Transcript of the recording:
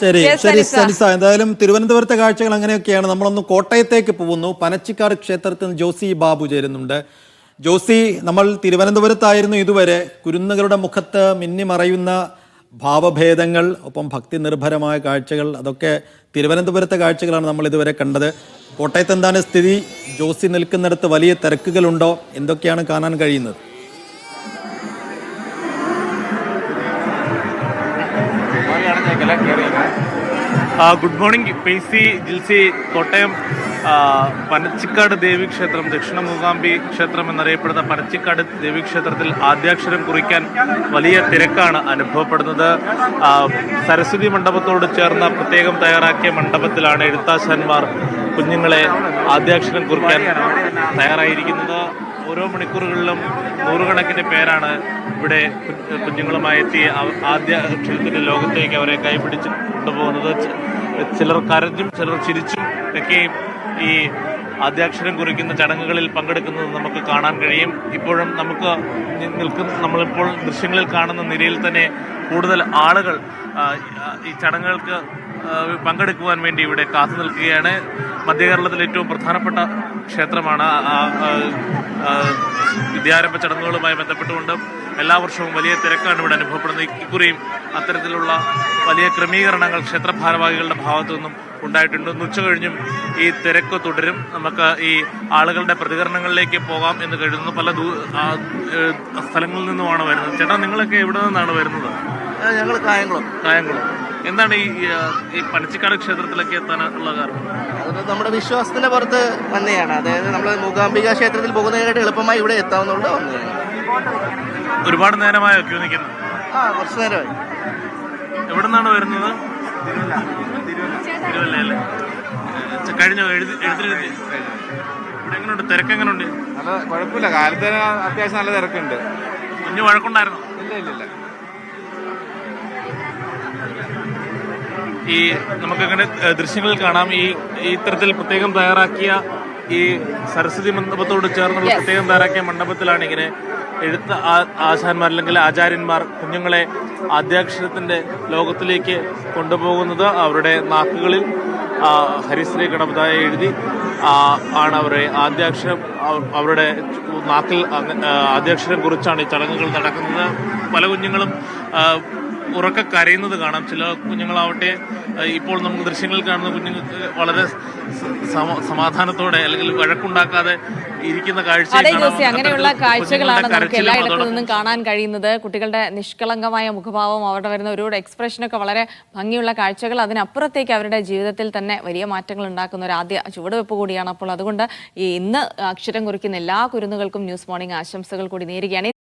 ശരി ശരി സനിസ. എന്തായാലും തിരുവനന്തപുരത്തെ കാഴ്ചകൾ അങ്ങനെയൊക്കെയാണ്. നമ്മളൊന്ന് കോട്ടയത്തേക്ക് പോകുന്നു. പനച്ചിക്കാട് ക്ഷേത്രത്തിൽ നിന്ന് ജോസി ബാബു ചേരുന്നുണ്ട്. ജോസി നമ്മൾ തിരുവനന്തപുരത്തായിരുന്നു ഇതുവരെ. കുരുന്നുകളുടെ മുഖത്ത് മിന്നിമറയുന്ന ഭാവഭേദങ്ങൾ ഒപ്പം ഭക്തി നിർഭരമായ കാഴ്ചകൾ അതൊക്കെ തിരുവനന്തപുരത്തെ കാഴ്ചകളാണ് നമ്മൾ ഇതുവരെ കണ്ടത്. കോട്ടയത്ത് എന്താണ് സ്ഥിതി? ജോസി നിൽക്കുന്നിടത്ത് വലിയ തിരക്കുകളുണ്ടോ? എന്തൊക്കെയാണ് കാണാൻ കഴിയുന്നത്? Good morning pacy Jilsy Kottayam Panachikkad ദേവീക്ഷേത്രം ദക്ഷിണ മൂകാംബി ക്ഷേത്രം എന്നറിയപ്പെടുന്ന പനച്ചിക്കാട് ദേവീക്ഷേത്രത്തിൽ ആദ്യാക്ഷരം കുറിക്കാൻ വലിയ തിരക്കാണ് അനുഭവപ്പെടുന്നത്. സരസ്വതി മണ്ഡപത്തോട് ചേർന്ന പ്രത്യേകം തയ്യാറാക്കിയ മണ്ഡപത്തിലാണ് എഴുത്താശാന്മാർ കുഞ്ഞുങ്ങളെ ആദ്യാക്ഷരം കുറിക്കാൻ തയ്യാറായിരിക്കുന്നത്. ഓരോ മണിക്കൂറുകളിലും നൂറുകണക്കിന് പേരാണ് ഇവിടെ കുഞ്ഞുങ്ങളുമായി എത്തി ആദ്യ അക്ഷരത്തിന്റെ ലോകത്തേക്ക് അവരെ കൈപിടിച്ച് കൊണ്ടുപോകുന്നത്. ചിലർ കരഞ്ഞും ചിലർ ചിരിച്ചും ഒക്കെയും ഈ ആദ്യാക്ഷരം കുറിക്കുന്ന ചടങ്ങുകളിൽ പങ്കെടുക്കുന്നത് നമുക്ക് കാണാൻ കഴിയും. ഇപ്പോഴും നമുക്ക് നിൽക്കുന്ന നമ്മളിപ്പോൾ ദൃശ്യങ്ങളിൽ കാണുന്ന നിരയിൽ തന്നെ കൂടുതൽ ആളുകൾ ഈ ചടങ്ങുകൾക്ക് പങ്കെടുക്കുവാൻ വേണ്ടി ഇവിടെ കാത്തു നിൽക്കുകയാണ്. മധ്യകേരളത്തിലെ ഏറ്റവും പ്രധാനപ്പെട്ട ക്ഷേത്രമാണ്. വിദ്യാരംഭ ചടങ്ങുകളുമായി ബന്ധപ്പെട്ടുകൊണ്ട് എല്ലാ വർഷവും വലിയ തിരക്കാണ് ഇവിടെ അനുഭവപ്പെടുന്നത്. ഇക്കുറിയും അത്തരത്തിലുള്ള വലിയ ക്രമീകരണങ്ങൾ ക്ഷേത്രഭാരവാഹികളുടെ ഭാഗത്തു നിന്നും ഉണ്ടായിട്ടുണ്ട്. ഇന്ന് ഉച്ച കഴിഞ്ഞും ഈ തിരക്ക് തുടരും. നമുക്ക് ഈ ആളുകളുടെ പ്രതികരണങ്ങളിലേക്ക് പോകാം എന്ന് കരുതുന്നു. പല സ്ഥലങ്ങളിൽ നിന്നുമാണ് വരുന്നത്. ചേട്ടാ നിങ്ങളൊക്കെ എവിടെ നിന്നാണ് വരുന്നത്? ഞങ്ങൾ കായംകുളം. കായംകുളം. എന്താണ് ഈ ഈ പനച്ചിക്കാട് ക്ഷേത്രത്തിലേക്ക് എത്താനുള്ള കാരണം? അത് നമ്മുടെ വിശ്വാസത്തിന്റെ പുറത്ത് വന്നെയാണ്. അതായത് നമ്മൾ മൂകാംബിക ക്ഷേത്രത്തിൽ പോകുന്നതിനായിട്ട് എളുപ്പമായി ഇവിടെ എത്താവുന്നതുകൊണ്ട് വന്നതാണ്. ഒരുപാട് നേരമായോ ക്യൂ നിൽക്കുന്നു ആ കുറച്ച് നേരമായി. എവിടെ നിന്നാണ് വരുന്നത്? തിരുവല്ല അല്ലേ? കഴിഞ്ഞോ? എഴുതി എഴുതി ഇവിടെ എങ്ങനെയുണ്ട് തിരക്ക് എങ്ങനെയുണ്ട് നല്ല കുഴപ്പമില്ല. കാലത്ത് അത്യാവശ്യം നല്ല തിരക്കുണ്ട്. കുഞ്ഞു വഴക്കുണ്ടായിരുന്നു? ഇല്ല ഇല്ല ഇല്ല. ഈ നമുക്കിങ്ങനെ ദൃശ്യങ്ങളിൽ കാണാം. ഈ ഇത്തരത്തിൽ പ്രത്യേകം തയ്യാറാക്കിയ ഈ സരസ്വതി മണ്ഡപത്തോട് ചേർന്നുള്ള പ്രത്യേകം തയ്യാറാക്കിയ മണ്ഡപത്തിലാണ് ഇങ്ങനെ എഴുത്ത ആ- ആശാന്മാർ അല്ലെങ്കിൽ ആചാര്യന്മാർ കുഞ്ഞുങ്ങളെ അധ്യാക്ഷരത്തിന്റെ ലോകത്തിലേക്ക് കൊണ്ടുപോകുന്നത് അവരുടെ നാക്കുകളിൽ ഹരിശ്രീ ഗണപതായ എഴുതി ആണ് അവരെ ആദ്യാക്ഷരം അവരുടെ നാക്കിൽ ആദ്യാക്ഷരം കുറിച്ചാണ് ഈ ചടങ്ങുകൾ നടക്കുന്നത്. പല കുഞ്ഞുങ്ങളും ഉറക്കെ കരയുന്നത് കാണാം. ചില കുഞ്ഞുങ്ങളാവട്ടെ ഇപ്പോൾ നമുക്ക് ദൃശ്യങ്ങളിൽ കാണുന്ന കുഞ്ഞുങ്ങൾക്ക് വളരെ സമാധാനത്തോടെ അല്ലെങ്കിൽ വഴക്കുണ്ടാക്കാതെ ഇരിക്കുന്ന കാഴ്ച അതെ ജോസി അങ്ങനെയുള്ള കാഴ്ചകളാണ് നമുക്ക് എല്ലായിടത്തു നിന്നും കാണാൻ കഴിയുന്നത്. കുട്ടികളുടെ നിഷ്കളങ്കമായ മുഖഭാവം അവരുടെ വരുന്ന ഒരു എക്സ്പ്രഷനൊക്കെ വളരെ ഭംഗിയുള്ള കാഴ്ചകൾ. അതിനപ്പുറത്തേക്ക് അവരുടെ ജീവിതത്തിൽ തന്നെ വലിയ മാറ്റങ്ങൾ ഉണ്ടാക്കുന്ന ഒരു ആദ്യ ചുവടുവെപ്പ് കൂടിയാണ് അപ്പോൾ അതുകൊണ്ട് ഈ ഇന്ന് അക്ഷരം കുറിക്കുന്ന എല്ലാ കുരുന്നുകൾക്കും ന്യൂസ് മോർണിംഗ് ആശംസകൾ കൂടി നേരുകയാണ്.